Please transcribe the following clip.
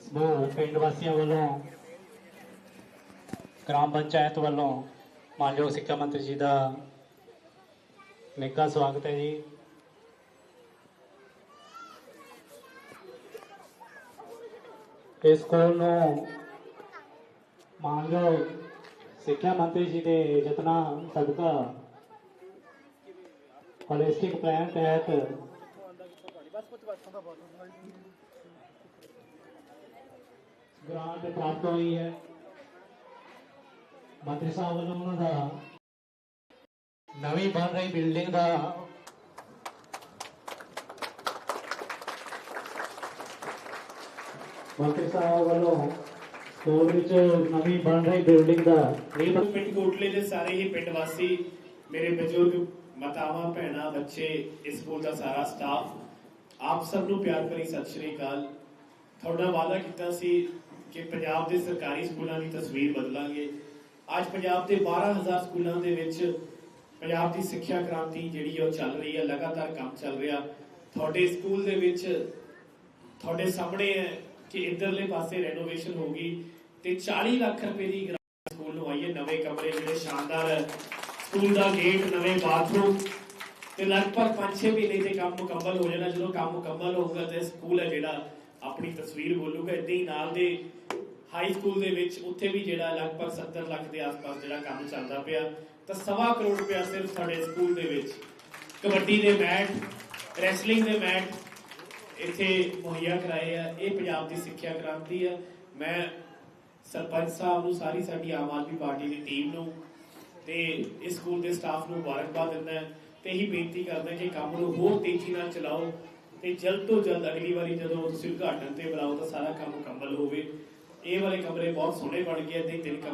ਸਮੂਹ ਪਿੰਡ ਵਾਸੀਆਂ ਵੱਲੋਂ, ਗ੍ਰਾਮ ਪੰਚਾਇਤ ਵੱਲੋਂ ਮਾਨਯੋਗ ਸਿੱਖਿਆ ਮੰਤਰੀ ਜੀ ਦਾ ਨਿੱਘਾ ਸਵਾਗਤ ਹੈ ਜੀ। ਇਸ ਸਕੂਲ ਨੂੰ ਮਾਨਯੋਗ ਸਿੱਖਿਆ ਮੰਤਰੀ ਜੀ ਦੇ ਯਤਨਾਂ ਸਦਕਾ ਹੋਲਿਸਟਿਕ ਪਲਾਨ ਤਹਿਤ ਗ੍ਰਾਂਟ ਪ੍ਰਾਪਤ ਹੋਈ ਹੈ। ਮੰਤਰੀ ਸਾਹਿਬ ਵੱਲੋਂ ਉਹਨਾਂ ਦਾ ਨਵੀਂ ਬਣ ਰਹੀ ਬਿਲਡਿੰਗ ਦਾ ਮੰਤਰੀ ਸਾਹਿਬ ਵੱਲੋਂ ਸਕੂਲ ਵਿੱਚ ਨਵੀਂ ਬਣ ਰਹੀ ਬਿਲਡਿੰਗ ਦਾ ਪਿੰਡ ਕੋਟਲੇ ਦੇ ਸਾਰੇ ਹੀ ਪਿੰਡ ਵਾਸੀ, ਮੇਰੇ ਬਜ਼ੁਰਗ ਮਾਤਾਵਾਂ, ਭੈਣਾਂ, ਬੱਚੇ, ਇਸ ਸਕੂਲ ਦਾ ਸਾਰਾ ਸਟਾਫ ਆਪ ਸਭ ਨੂੰ ਪਿਆਰ ਭਰੀ ਸਤਿ ਸ਼੍ਰੀ ਅਕਾਲ। ਤੁਹਾਡਾ ਵਾਅਦਾ ਕੀਤਾ ਸੀ ਕਿ ਪੰਜਾਬ ਦੇ ਸਰਕਾਰੀ ਸਕੂਲਾਂ ਦੀ ਤਸਵੀਰ ਬਦਲਾਂਗੇ। ਅੱਜ ਪੰਜਾਬ ਦੇ 12000 ਸਕੂਲਾਂ ਦੇ ਵਿੱਚ ਪੰਜਾਬ ਦੀ ਸਿੱਖਿਆ ਕ੍ਰਾਂਤੀ ਜਿਹੜੀ ਉਹ ਚੱਲ ਰਹੀ ਹੈ ਲਗਾਤਾਰ ਕੰਮ ਚੱਲ ਰਿਹਾ। ਤੁਹਾਡੇ ਸਕੂਲ ਦੇ ਵਿੱਚ ਤੁਹਾਡੇ ਸਾਹਮਣੇ ਹੈ ਕਿ ਇਧਰਲੇ ਪਾਸੇ ਰੈਨੋਵੇਸ਼ਨ ਹੋ ਤੇ 40 ਲੱਖ ਰੁਪਏ ਦੀ ਸਕੂਲ ਨੂੰ ਆਈ ਨਵੇਂ ਕਮਰੇ, ਜਿਹੜੇ ਸ਼ਾਨਦਾਰ ਹੈ ਸਕੂਲ ਦਾ ਗੇਟ ਨਵੇਂ ਬਾਥਰੂਮ ਤੇ ਲਗਭਗ 5-6 ਮਹੀਨੇ ਤੇ ਕੰਮ ਮੁਕੰਮਲ ਹੋ ਜਾਣਾ। ਜਦੋਂ ਕੰਮ ਮੁਕੰਮਲ ਹੋਊਗਾ ਤੇ ਸਕੂਲ ਹੈ ਜਿਹੜਾ ਆਪਣੀ ਤਸਵੀਰ ਬੋਲੂਗਾ। ਇਦਾਂ ਹੀ ਨਾਲ ਦੇ ਹਾਈ ਸਕੂਲ ਦੇ ਵਿੱਚ ਉੱਥੇ ਵੀ ਜਿਹੜਾ ਲਗਭਗ 70 ਲੱਖ ਦੇ ਆਸ-ਪਾਸ ਜਿਹੜਾ ਕੰਮ ਚੱਲਦਾ ਪਿਆ, ਤਾਂ ਸਵਾ ਕਰੋੜ ਰੁਪਇਆ ਸਿਰਫ ਸਾਡੇ ਸਕੂਲ ਦੇ ਵਿੱਚ। ਕਬੱਡੀ ਦੇ ਮੈਟ, ਰੈਸਲਿੰਗ ਦੇ ਮੈਟ ਇੱਥੇ ਮੁਹੱਈਆ ਕਰਾਏ ਆ, ਇਹ ਪੰਜਾਬ ਦੀ ਸਿੱਖਿਆ ਕ੍ਰਾਂਤੀ ਆ। ਮੈਂ ਸਰਪੰਚ ਸਾਹਿਬ ਨੂੰ, ਸਾਰੀ ਸਾਡੀ ਆਮ ਆਦਮੀ ਪਾਰਟੀ ਦੀ ਟੀਮ ਨੂੰ ਤੇ ਇਸ ਸਕੂਲ ਦੇ ਸਟਾਫ ਨੂੰ ਮੁਬਾਰਕਬਾਦ ਦਿੰਦਾ ਤੇ ਇਹੀ ਬੇਨਤੀ ਕਰਦਾ ਕਿ ਕੰਮ ਨੂੰ ਹੋਰ ਤੇਜ਼ੀ ਨਾਲ ਚਲਾਓ ਤੇ ਜਲਦ ਤੋਂ ਜਲਦ ਅਗਲੀ ਵਾਰੀ ਜਦੋਂ ਤੁਸੀਂ ਉਦਘਾਟਨ ਤੇ ਬੁਲਾਓ ਤਾਂ ਸਾਰਾ ਕੰਮ ਮੁਕੰਮਲ ਹੋਵੇ। ਇਹ ਵਾਲੇ ਕਮਰੇ ਬਹੁਤ ਸੋਹਣੇ ਬਣ ਗਏ ਤੇ ਤਿੰਨ ਕਮਰੇ